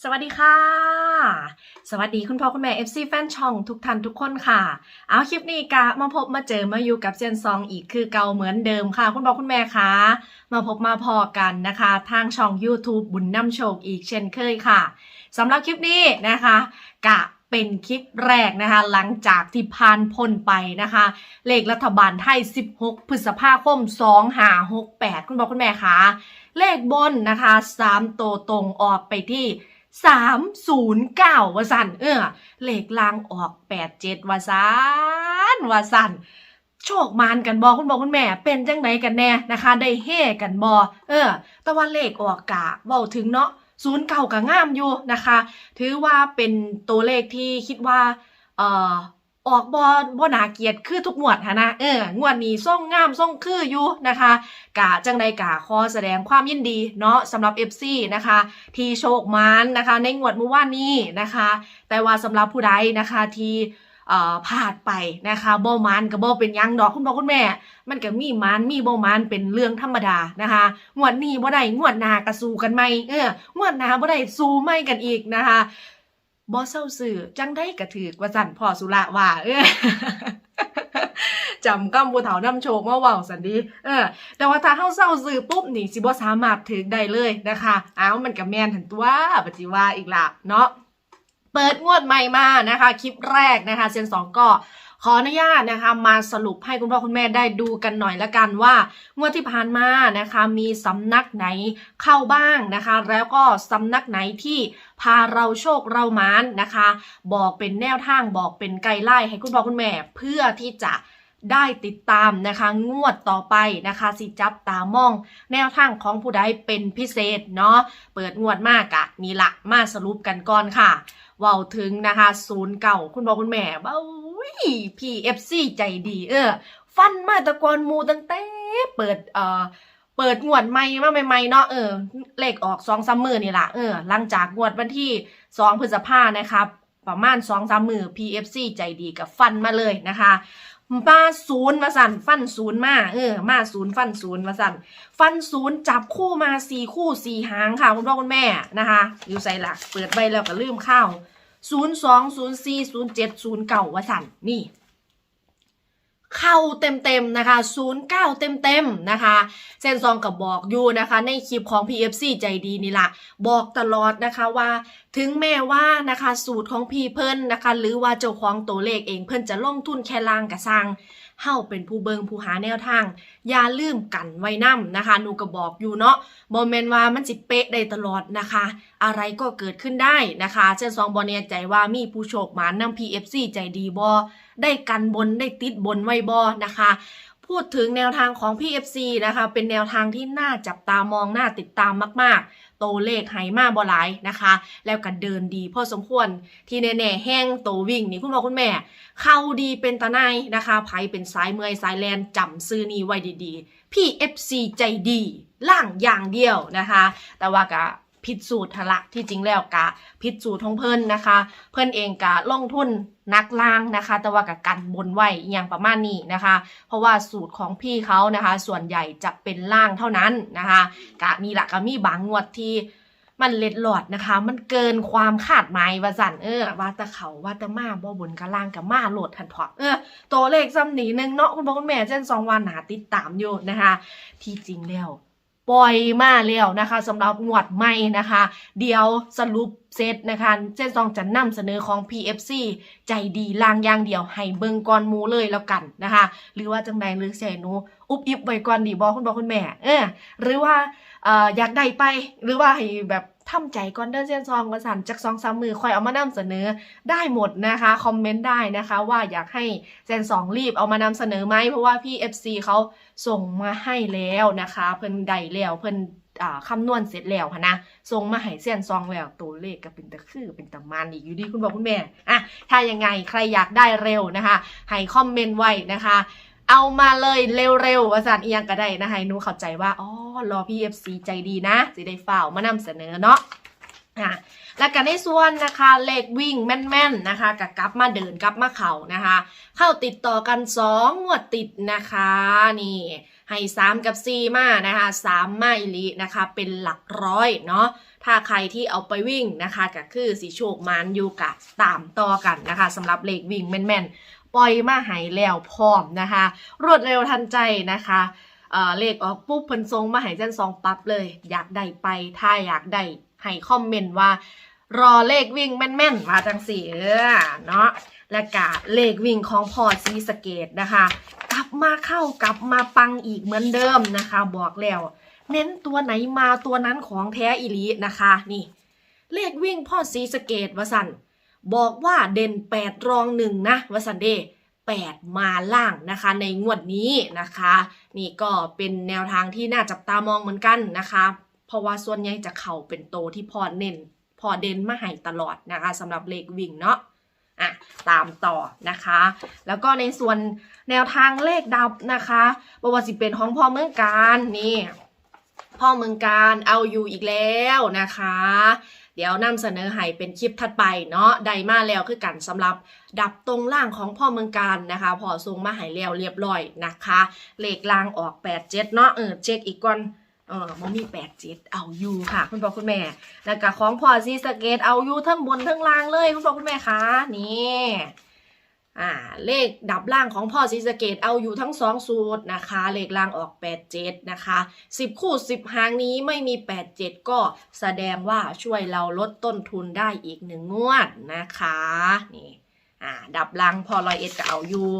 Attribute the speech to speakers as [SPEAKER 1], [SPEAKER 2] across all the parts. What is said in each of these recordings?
[SPEAKER 1] สวัสดีค่ะ สวัสดีคุณพ่อคุณแม่ FC แฟนช่องทุกท่านทุกคนค่ะ เอาคลิปนี้กะมาพบมาเจอมาอยู่กับเซียนซองอีกคือเก่าเหมือนเดิมค่ะ คุณพ่อคุณแม่คะมาพบมาพอกันนะคะ ทางช่อง YouTube บุญนำโชคอีกเช่นเคยค่ะสำหรับคลิปนี้นะคะ กะเป็นคลิปแรกนะคะ หลังจากที่ผ่านพ้นไปนะคะ เลขรัฐบาลไทย 16 พฤษภาคม 2568 คุณพ่อคุณแม่คะเลขบนนะคะ3ตัวตรงออกไปที่ สามศูนย์เก้าวาสันเออเลขลางออกแปดเจ็ดวาสันวาสันโชคมานกันบอคุณบอกคุณแม่ เป็นจังไหนกันแน่นะคะ ได้เฮ่กันบอเออตะวันเลขออกกะเว้าถึงเนาะศูนย์เก่ากับงามอยู่นะคะ ถือว่าเป็นตัวเลขที่คิดว่าเออ ออกบอบนาเกียรติคือทุกงวดหะนะเอองวดนี้ส่งงามส่งคืออยู่นะคะกะจังใดกะขอแสดงความยินดีเนาะสำหรับ FC นะคะ ที่โชคมานนะคะ ในงวดเมื่อวานนี้นะคะ แต่ว่าสำหรับผู้ใดนะคะที่เอ่อพลาดไปนะคะบ่มานกับบ่เป็นยังดอกคุณพ่อคุณแม่ มันก็มีมานมีบ่มานเป็นเรื่องธรรมดานะคะงวดนี้บ่ได้งวดหนาก็สู้กันใหมเอองวดหน้าบ่ได้สู้ใหม่กันอีกนะคะ บ่เศร้าสื่อจังได้กระถือกว่าสั่นพ่อสุระว่า เออจำกำผู้เถาน้ำโชคมาเว้าสันดี เออ แต่ว่าถ้าเฮาเศร้าสื่อปุ๊บนี่สิบ่สามารถถึงได้เลยนะคะ อ้าวมันกับแมนถันตัวปฏิว่าอีกละเนาะ เปิดงวดใหม่มานะคะ คลิปแรกนะคะเซนสองก็ ขออนุญาตนะคะมาสรุปให้คุณพ่อคุณแม่ได้ดูกันหน่อยละกันว่างวดที่ผ่านมานะคะมีสำนักไหนเข้าบ้างนะคะ แล้วก็สำนักไหนที่พาเราโชคเรามานนะคะ บอกเป็นแนวทางบอกเป็นไกด์ไล่ให้คุณพ่อคุณแม่เพื่อที่จะได้ติดตามนะคะงวดต่อไปนะคะสิจับตามอง แนวทางของผู้ใดเป็นพิเศษเนาะเปิดงวดมากอะนี่ละมาสรุปกันก่อนค่ะว้าถึงนะคะศูนย์เก่าคุณบอคุณแม่เบ้า พี่เอฟซีใจดี เออ ฟันมาตะกอนมูตั้งแต่เปิดเอ่อเปิดงวดใหม่มาใหม่ๆเนาะเออเลขออกสองสามมือนี่ละเออหลังจากงวดวันที่สองพฤษภานะครับ ประมาณสองสามมือ PFC ใจดีกับฟันมาเลยนะคะมาศูนย์มาสั่นฟันศูนย์มาเออมาศูนย์ฟันศูนย์มาสั่นฟันศูนย์จับคู่มาสี่คู่สี่หางค่ะคุณพ่อคุณแม่นะคะ อยู่ใส่หลักเปิดใบแล้วก็ลืมข้าว ศูนย์สองศูนย์สี่ศูนย์เจ็ดศูนย์เก่าวสันนี่ เข้าเต็มๆนะคะศูนย์เก้าเต็มๆนะคะ เส้นซองกับบอกอยู่นะคะ ในคลิปของ PFC ใจดีนี่ละบอกตลอดนะคะว่าถึงแม้ว่านะคะสูตรของพี่เพิ่นนะคะ หรือว่าเจ้าของตัวเลขเองเพิ่นจะลงทุนแค่ลางกระซังเฮาเป็นผู้เบิงผู้หาแนวทาง อย่าลืมกันไว้นํนะคะหนูก็บอกอยู่เนาะบอมเมนว่ามันสิเป๊ะได้ตลอดนะคะ อะไรก็เกิดขึ้นได้นะคะ เช่นซองบอเนียใจว่ามีผู้โชคหมานำ PFC ใจดีบอได้กันบนได้ติดบนไว้บอนะคะ พูดถึงแนวทางของ PFC นะคะ เป็นแนวทางที่น่าจับตามองน่าติดตามมาก ๆ โตวเลขไหมาบอลายนะคะ แล้วก็เดินดีพอสมควร ที่แน่ๆแห้งโตววิ่งนี่คุณพ่อคุณแม่ เข้าดีเป็นตาในนะคะไผเป็นสายเมอยสายแลนจำซื้อนี้ไว้ดีๆ PFC ใจดี ล่างอย่างเดียวนะคะ แต่ว่ากะ ผิดสูตรทะละที่จริงแล้วกะผิดสูตรของเพิ่นนะคะ เพิ่นเองกะลงทุนนักล่างนะคะ แต่ว่ากะกันบนไหวอย่างประมาณนี้นะคะ เพราะว่าสูตรของพี่เขานะคะ ส่วนใหญ่จะเป็นล่างเท่านั้นนะคะกะนี่แหละก็มีบางงวดที่มันเล็ดหลอดนะคะ มันเกินความคาดหมายว่าสันเออว่าแต่เขาว่าแต่มาบ่บนกะล่างกับมาโหลดทันพอเออตัวเลขซ้ำหนีหนึ่งเนาะคุณพ่อคุณแม่เช่นสองวันหาติดตามอยู่นะคะ ที่จริงแล้ว ปล่อยมาแล้วนะคะสำหรับงวดใหม่นะคะ เดี๋ยวสรุปเซตนะคะเช่นซองจะนำเสนอของ PFC ใจดีลางยางเดียวให้เบิงก่อนมูเลยแล้วกันนะคะ หรือว่าจังใดหรือเสียหนูอุบอิบไว้ก่อนดีบอคุณบอคุณแม่เออหรือว่าอออยากได้ไปหรือว่าให้แบบ ทำใจก่อนเดินเส้นซองกระสันจากสองสามมือค่อยเอามานำเสนอได้หมดนะคะ คอมเมนต์ได้นะคะ ว่าอยากให้เซียนสองรีบเอามานำเสนอไหมเพราะว่าพี่ FC เขาส่งมาให้แล้วนะคะ เพิ่นได้แล้วเพิ่นอ่าคำนวณเสร็จแล้วนะส่งมาให้เส้นซองแล้วตัวเลขก็เป็นตะคือเป็นตะมันอีกอยู่ดีคุณบอกคุณแม่อะถ้ายังไงใครอยากได้เร็วนะคะ ให้คอมเมนต์ไว้นะคะ เอามาเลยเร็วๆว่าสันเอียงก็ได้นะคะให้หนูเข้าใจว่าอ๋อ รอพี่ FC ใจดีนะสิได้ฝ่าวมานำเสนอเนาะอะแล้วกันในส่วนนะคะเลขวิ่งแม่นๆนะคะกับกลับมาเดินกลับมาเข่านะคะ เข้าติดต่อกันสองวดติดนะคะนี่ให้ 3 กับ 4 มานะคะ3มาอิลินะคะเป็นหลักร้อยเนาะถ้าใครที่เอาไปวิ่งนะคะก็คือสีโชคมันอยู่กับตามต่อกันนะคะสำหรับเลขวิ่งแม่นๆ ปล่อยมาให้แล้วพร้อมนะคะ รวดเร็วทันใจนะคะ เลขออกปุ๊บเพิ่นทรงมาให้เส้นซองปั๊บเลย อยากได้ไปถ้าอยากได้ให้คอมเมนต์ว่ารอเลขวิ่งแม่นๆมาจังสีเออเนาะและกะเลขวิ่งของพอซีสเกตนะคะ กลับมาเข้ากลับมาปังอีกเหมือนเดิมนะคะ บอกแล้ว เน้นตัวไหนมาตัวนั้นของแท้อิลีนะคะ นี่ เลขวิ่งพ่อซีสเกตวสันบอกว่าเด่นแปดรองหนึ่งนะวสันเด แปดมาล่างนะคะ ในงวดนี้นะคะ นี่ก็เป็นแนวทางที่น่าจับตามองเหมือนกันนะคะ เพราะว่าส่วนใหญ่จะเข่าเป็นโตที่พอเน้นพอเด่นมาให้ตลอดนะคะสำหรับเลขวิ่งเนาะอะตามต่อนะคะ แล้วก็ในส่วนแนวทางเลขดับนะคะบว่าสิเป็นของพ่อเมืองการนี่พ่อเมืองการเอาอยู่อีกแล้วนะคะ เดี๋ยวนำเสนอให้เป็นคลิปถัดไปเนาะได้มาแล้วคือกันสำหรับดับตรงล่างของพ่อเมืองการนะคะพอทรงมาหายแล้วเรียบร้อยนะคะ เลขล่างออก8 7เนาะเออเช็คอีกก่อนเออมันมี8 7เอาอยู่ค่ะ คุณพ่อคุณแม่ แล้วก็ของพอซีสเกตเอาอยู่ทั้งบนทั้งล่างเลย คุณพ่อคุณแม่คะนี่ อ่าเลขดับล่างของพ่อซีสะเกตเอาอยู่ทั้งสองสูตรนะคะ เลขล่างออก 8 7 นะคะ 10 คู่ 10 หางนี้ไม่มี 8 7 ก็แสดงว่าช่วยเราลดต้นทุนได้อีกหนึ่งงวดนะคะนี่อ่าดับล่างพอลอยเอ็ดก็เอาอยู่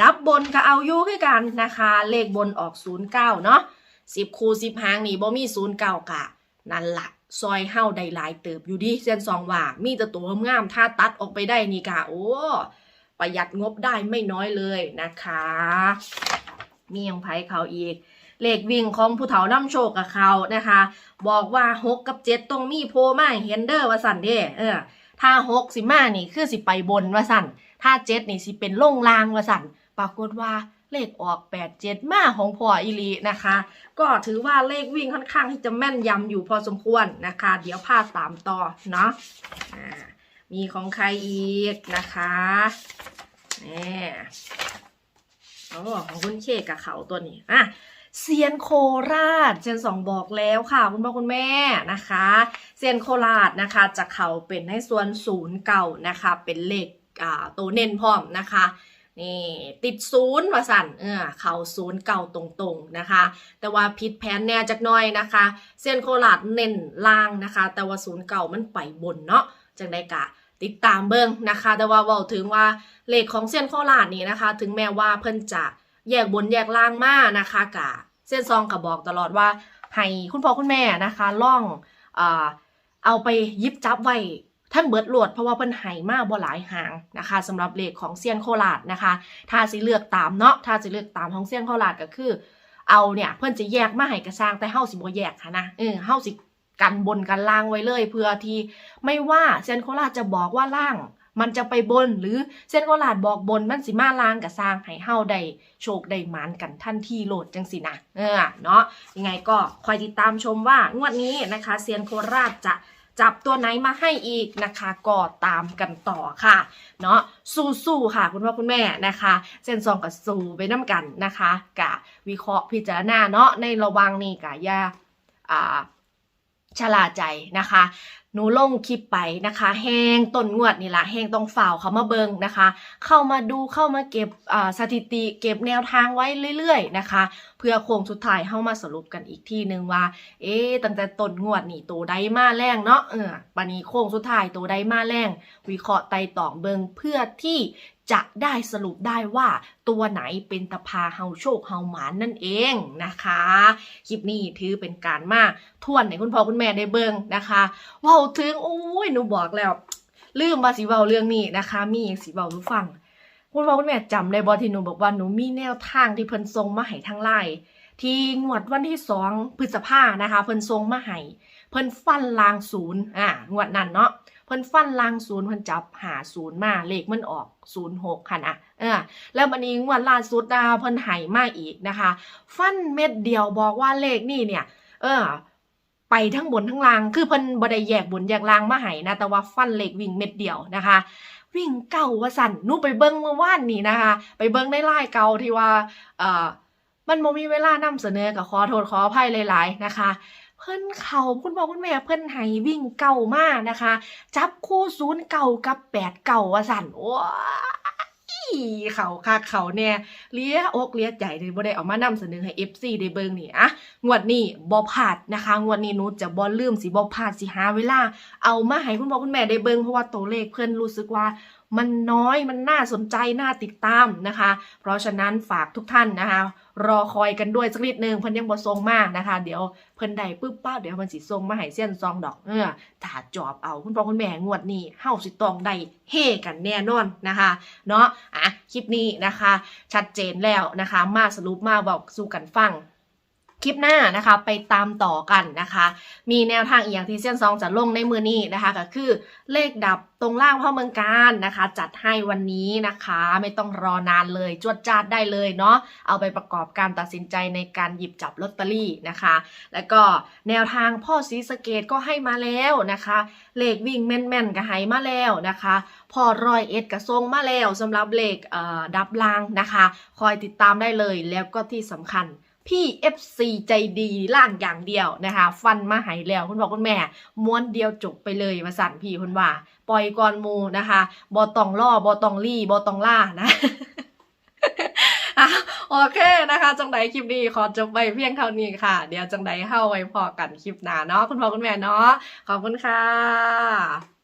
[SPEAKER 1] ดับบนก็เอาอยู่คือกันนะคะ เลขบนออก 09 เนาะ10 คู่ 10 หางนี่บ่มี 09 กะ นั่นละซอยเฮาได้หลายเติบอยู่ดิเส้นซองว่ามีแต่ตัวงามถ้าตัดออกไปได้นี่กะโอ้ ประหยัดงบได้ไม่น้อยเลยนะคะ มียังไผเขาอีกเลขวิ่งของผู้เฒ่านำโชคกับเขานะคะ บอกว่า6กับ7ต้องมีโพมาเห็นเด้อว่าสันเด้เออถ้า6สิมานี่คือสิไปบนว่าสันถ้า7นี่สิเป็นล่งลางว่าสันปรากฏว่าเลขออก 8 7 มาของพ่ออีหลีนะคะ ก็ถือว่าเลขวิ่งค่อนข้างที่จะแม่นยำอยู่พอสมควรนะคะ เดี๋ยวพาตามต่อเนาะ มีของใครอีกนะคะนี่โอ้ของคุณเคกับเขาตัวนี้อะเซียนโคราชเซียนสองบอกแล้วค่ะ คุณพ่อคุณแม่นะคะเซียนโคราชนะคะจะเขาเป็นในส่วนศูนย์เก่านะคะ เป็นเลขอ่าตัวเน้นพร้อมนะคะนี่ติดศูนย์ว่าสั่นเออเขาศูนย์เก่าตรงๆนะคะ แต่ว่าผิดแผนแน่จักน่อยนะคะเส้นโคราชเน้นล่างนะคะ แต่ว่าศูนย์เก่ามันไปบนเนาะจังได้กะ ติดตามเบิ่งนะคะ แต่ว่าเว้าถึงว่าเลขของเส้นโคราชนี่นะคะ ถึงแม้ว่าเพิ่นจะแยกบนแยกล่างมานะคะกะเส้นซองก็บอกตลอดว่าให้คุณพ่อคุณแม่นะคะล่องเอ่อเอาไปยิบจับไว้ทั้งเบิดโหลดเพราะว่าเพิ่นให้มากบ่หลายหางนะคะสำหรับเลขของเซียนโคราชนะคะ ถ้าสิเลือกตามเนาะถ้าสิเลือกตามของเซียนโคราชก็คือ เอาเนี่ยเพิ่นจะแยกมาให้กระสร้างแต่เฮาสิบ่แยกค่ะนะเออเฮาสิ กันบนกันล่างไว้เลยเพื่อที่ไม่ว่าเซนโคราจะบอกว่าล่าง มันจะไปบนหรือเส้นโคราชบอกบนมันสิมาล่างกับสร้างให้เฮาได้โชคได้หมานกันทันที่โหลดจังสินะเออเนาะยังไงก็คอยติดตามชมว่างวดนี้นะคะเซียนโคราชจะจับตัวไหนมาให้อีกนะคะก็ตามกันต่อค่ะ เนาะสู้ๆค่ะ คุณพ่อคุณแม่นะคะเส้นซองกับสู้ไปน้ำกันนะคะกะวิเคราะห์พิจารณาเนาะในระวังนี่กะย่าอ่า ชลาใจนะคะหนูลงคลิปไปนะคะ แห้งต้นงวดนี่ละแห้งต้องฝ่าวเขามาเบิงนะคะ เข้ามาดูเข้ามาเก็บสถิติเก็บแนวทางไว้เรื่อย ๆ นะคะ เพื่อโค้งสุดท้ายเข้ามาสรุปกันอีกทีนึงว่า เอ๊ตั้งแต่ต้นงวดนี่ตัวใดมาแรงเนาะเออปานนี้โค้งสุดท้ายตัวใดมาแรงวิเคราะห์ไต่ตองเบิงเพื่อที่ จะได้สรุปได้ว่าตัวไหนเป็นตะพาเฮาโชคเฮาหมานนั่นเองนะคะ คลิปนี้ถือเป็นการมาทวนให้คุณพ่อคุณแม่ได้เบิงนะคะว้าถึงโอ้ยหนูบอกแล้ว ลืมมาสิเว้าเรื่องนี้นะคะ มีอย่างสิเว้ารู้ฟังคุณพ่อคุณแม่จำได้บ่ที่หนูบอกว่าหนูมีแนวทางที่เพิ่นส่งมาให้ทางไลน์ที่งวดวันที่สองพฤษภานะคะ เพิ่นส่งมาให้เพิ่นฟันลางศูนย์อ่างวดนั้นเนาะ เพิ่นฟันลางศูนย์เพิ่นจับหาศูนย์มาเลขมันออกศูนย์หกค่ะนะเออแล้วบันนี้งวดล่าสุดนะคะเพิ่นให้มาอีกนะคะ ฟันเม็ดเดียวบอกว่าเลขนี่เนี่ย เออไปทั้งบนทั้งล่าง คือเพิ่นบ่ได้แยกบนแยกล่างมาให้นะ แต่ว่าฟันเหล็กวิ่งเม็ดเดียวนะคะ วิ่งเก่าว่าสั่นนูไปเบิ่งเมื่อวานนี้นะคะ ไปเบิ่งในไลน์เก่าที่ว่า เอ่อ มันบ่มีเวลานำเสนอก็ขอโทษขออภัยหลาย ๆ นะคะ เพิ่นเขาคุณพ่อคุณแม่เพิ่นให้วิ่งเก่ามากนะคะ จับคู่ศูนย์เก่ากับแปดเก่าว่าสั่นโอ้เขาคักเขาเนี่ยเลี้ยอกเลี้ยใจเลยบ่ได้เอามานำเสนอให้ FC ได้เบิ่งนี่อะงวดนี้บ่พลาดนะคะ งวดนี้หนูจะบ่ลืมสิบ่พลาดสิหาเวลา เอามาให้คุณพ่อคุณแม่ได้เบิ่งเพราะว่าตัวเลขเพิ่นรู้สึกว่า มันน้อยมันน่าสนใจน่าติดตามนะคะ เพราะฉะนั้นฝากทุกท่านนะคะ รอคอยกันด้วยสักนิดนึงเพิ่นยังบ่ทรงมากนะคะ เดี๋ยวเพิ่นได้ปึ๊บป้าเดี๋ยวมันสิส่งมาให้เส้นซองดอกเออถ้าจอบเอาคุณพ่อคุณแม่งวดนี้เฮาสิตองได้เฮกันแน่นอนนะคะ เนาะอะคลิปนี้นะคะ ชัดเจนแล้วนะคะ มาสรุปมาบอกสู่กันฟัง คลิปหน้านะคะไปตามต่อกันนะคะ มีแนวทางอีกอย่างที่เซียนซองจะลงในมือนี้นะคะก็คือเลขดับตรงล่างพ่อเมืองการนะคะ จัดให้วันนี้นะคะ ไม่ต้องรอนานเลยจวดจาดได้เลยเนาะเอาไปประกอบการตัดสินใจในการหยิบจับลอตเตอรี่นะคะ แล้วก็แนวทางพ่อศรีสเกดก็ให้มาแล้วนะคะ เลขวิ่งแม่นๆก็ให้มาแล้วนะคะพ่อรอยเอ็ดกระทรงมาแล้วสำหรับเลขดับล่างนะคะ คอยติดตามได้เลยแล้วก็ที่สำคัญ พี่ FC ใจดีล่างอย่างเดียวนะคะ ฟันมาหายแล้วคุณบอกคุณแม่ ม้วนเดียวจบไปเลยมาสั่นพี่คุณว่า ปล่อยก่อนมูนะคะบอตองล่อบอตองลี่บอตองล่านะอะโอเคนะคะ จังไดคลิปนี้ขอจบไปเพียงเท่านี้ค่ะ เดี๋ยวจังไดเข้าไว้พอกันคลิปหน้าเนาะคุณพ่อคุณแม่เนาะขอบคุณค่ะ